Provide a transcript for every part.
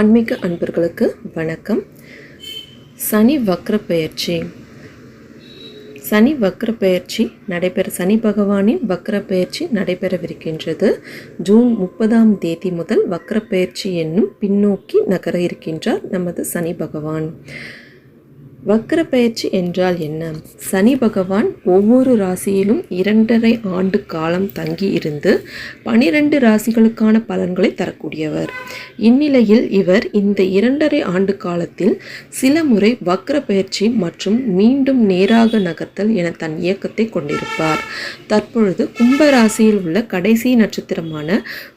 ஆன்மீக அன்பர்களுக்கு வணக்கம். சனி வக்ர பெயர்ச்சி. சனி வக்ர பெயர்ச்சி நடைபெற சனி பகவானின் வக்ர பெயர்ச்சி நடைபெறவிருக்கின்றது. ஜூன் முப்பதாம் தேதி முதல் வக்ர பெயர்ச்சி என்னும் பின்னோக்கி நகர இருக்கின்றார் நமது சனி பகவான். வக்ர பயிற்சி என்றால் என்ன? சனி பகவான் ஒவ்வொரு ராசியிலும் இரண்டரை ஆண்டு காலம் தங்கி இருந்து பனிரெண்டு ராசிகளுக்கான பலன்களை தரக்கூடியவர். இந்நிலையில் இவர் இந்த இரண்டரை ஆண்டு காலத்தில் சில முறை வக்ர பயிற்சி மற்றும் மீண்டும் நேராக நகர்த்தல் என தன் இயக்கத்தை கொண்டிருப்பார். தற்பொழுது கும்ப ராசியில் உள்ள கடைசி நட்சத்திரமான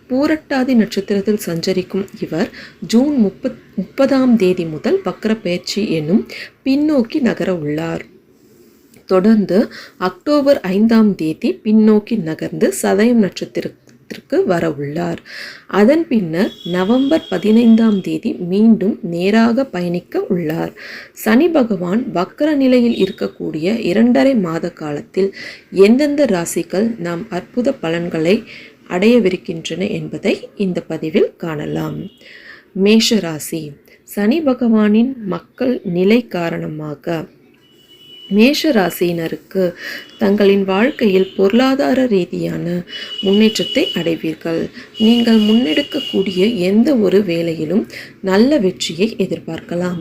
பூரட்டாதி நட்சத்திரத்தில் சஞ்சரிக்கும் இவர் ஜூன் முப்பத் முப்பதாம் தேதி முதல் வக்கர பயிற்சி என்னும் பின்னோக்கி நகர உள்ளார். தொடர்ந்து அக்டோபர் ஐந்தாம் தேதி பின்னோக்கி நகர்ந்து சதயம் நட்சத்திரத்திற்கு வர உள்ளார். அதன் பின்னர் நவம்பர் பதினைந்தாம் தேதி மீண்டும் நேராக பயணிக்க உள்ளார். சனி பகவான் வக்கர நிலையில் இருக்கக்கூடிய இரண்டரை மாத காலத்தில் எந்தெந்த ராசிகள் நாம் அற்புத பலன்களை அடையவிருக்கின்றன என்பதை இந்த பதிவில் காணலாம். மேஷராசி. சனி பகவானின் மக்கள் நிலை காரணமாக மேஷ ராசியினருக்கு தங்களின் வாழ்க்கையில் பொருளாதார ரீதியான முன்னேற்றத்தை அடைவீர்கள். நீங்கள் முன்னெடுக்கக்கூடிய எந்த ஒரு வேலையிலும் நல்ல வெற்றியை எதிர்பார்க்கலாம்.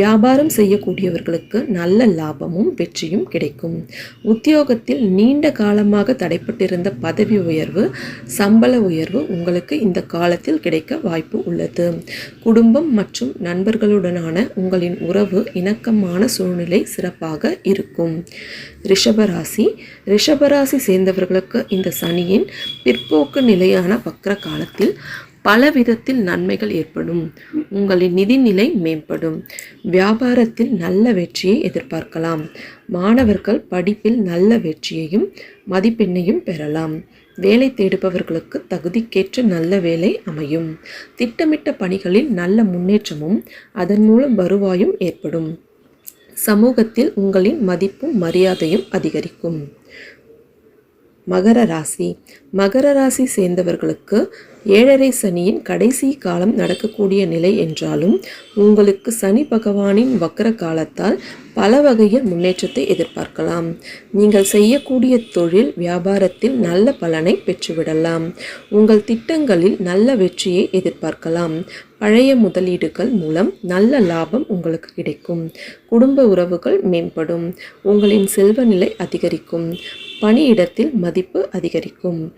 வியாபாரம் செய்யக்கூடியவர்களுக்கு நல்ல லாபமும் வெற்றியும் கிடைக்கும். உத்தியோகத்தில் நீண்ட காலமாக தடைப்பட்டிருந்த பதவி உயர்வு சம்பள உயர்வு உங்களுக்கு இந்த காலத்தில் கிடைக்க வாய்ப்பு உள்ளது. குடும்பம் மற்றும் நண்பர்களுடனான உங்களின் உறவு இணக்கமான சூழ்நிலை சிறப்பாக இருக்கும். ரிஷபராசி ரிஷபராசி சேர்ந்தவர்களுக்கு இந்த சனியின் பிற்போக்கு நிலையான வக்ர காலத்தில் பல விதத்தில் நன்மைகள் ஏற்படும். உங்களின் நிதிநிலை மேம்படும். வியாபாரத்தில் நல்ல வெற்றியை எதிர்பார்க்கலாம். மாணவர்கள் படிப்பில் நல்ல வெற்றியையும் மதிப்பெண்ணையும் பெறலாம். வேலை தேடுபவர்களுக்கு தகுதிக்கேற்ற நல்ல வேலை அமையும். திட்டமிட்ட பணிகளில் நல்ல முன்னேற்றமும் அதன் மூலம் வருவாயும் ஏற்படும். சமூகத்தில் உங்களின் மதிப்பும் மரியாதையும் அதிகரிக்கும். மகர ராசி. மகர ராசி சேர்ந்தவர்களுக்கு ஏழரை சனியின் கடைசி காலம் நடக்கக்கூடிய நிலை என்றாலும் உங்களுக்கு சனி பகவானின் வக்கர காலத்தால் பல வகையில் முன்னேற்றத்தை எதிர்பார்க்கலாம். நீங்கள் செய்யக்கூடிய தொழில் வியாபாரத்தில் நல்ல பலனை பெற்றுவிடலாம். உங்கள் திட்டங்களில் நல்ல வெற்றியை எதிர்பார்க்கலாம். பழைய முதலீடுகள் மூலம் நல்ல லாபம் உங்களுக்கு கிடைக்கும். குடும்ப உறவுகள் மேம்படும். உங்களின் செல்வ நிலை அதிகரிக்கும். பணியிடத்தில் மதிப்பு அதிகரிக்கும்.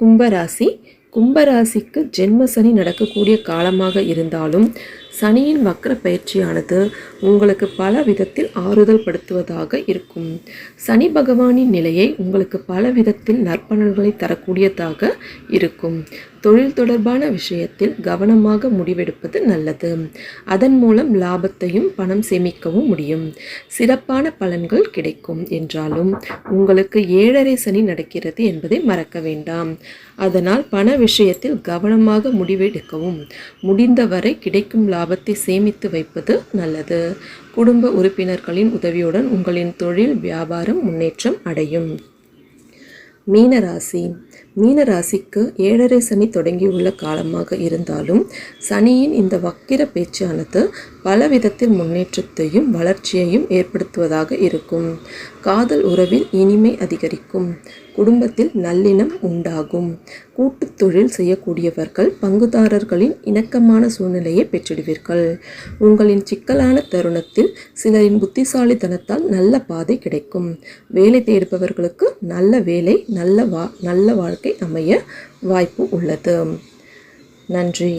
கும்பராசி. கும்பராசிக்கு ஜென்ம சனி நடக்கக்கூடிய காலமாக இருந்தாலும் சனியின் வக்ர பயிற்சியானது உங்களுக்கு பல விதத்தில் ஆறுதல் படுத்துவதாக இருக்கும். சனி பகவானின் நிலையை உங்களுக்கு பல விதத்தில் நற்பலன்களை தரக்கூடியதாக இருக்கும். தொழில் தொடர்பான விஷயத்தில் கவனமாக முடிவெடுப்பது நல்லது. அதன் மூலம் லாபத்தையும் பணம் சேமிக்கவும் முடியும். சிறப்பான பலன்கள் கிடைக்கும் என்றாலும் உங்களுக்கு ஏழரை சனி நடக்கிறது என்பதை மறக்க வேண்டாம். அதனால் பண விஷயத்தில் கவனமாக முடிவெடுக்கவும். முடிந்தவரை கிடைக்கும் லாபம் லாபத்தை சேமித்து வைப்பது நல்லது. குடும்ப உறுப்பினர்களின் உதவியுடன் உங்களின் தொழில் வியாபாரம் முன்னேற்றம் அடையும். மீனராசி. மீனராசிக்கு ஏழரை சனி தொடங்கியுள்ள காலமாக இருந்தாலும் சனியின் இந்த வக்கிர பேச்சானது பல விதத்தில் முன்னேற்றத்தையும் வளர்ச்சியையும் ஏற்படுத்துவதாக இருக்கும். காதல் உறவில் இனிமை அதிகரிக்கும். குடும்பத்தில் நல்லினம் உண்டாகும். கூட்டு தொழில் செய்யக்கூடியவர்கள் பங்குதாரர்களின் இணக்கமான சூழ்நிலையை பெற்றிடுவீர்கள். உங்களின் சிக்கலான தருணத்தில் சிலரின் புத்திசாலித்தனத்தால் நல்ல பாதை கிடைக்கும். வேலை தேடுபவர்களுக்கு நல்ல வேலை நல்ல வா நல்ல வாழ்க்கை அமைய வாய்ப்பு உள்ளது. நன்றி.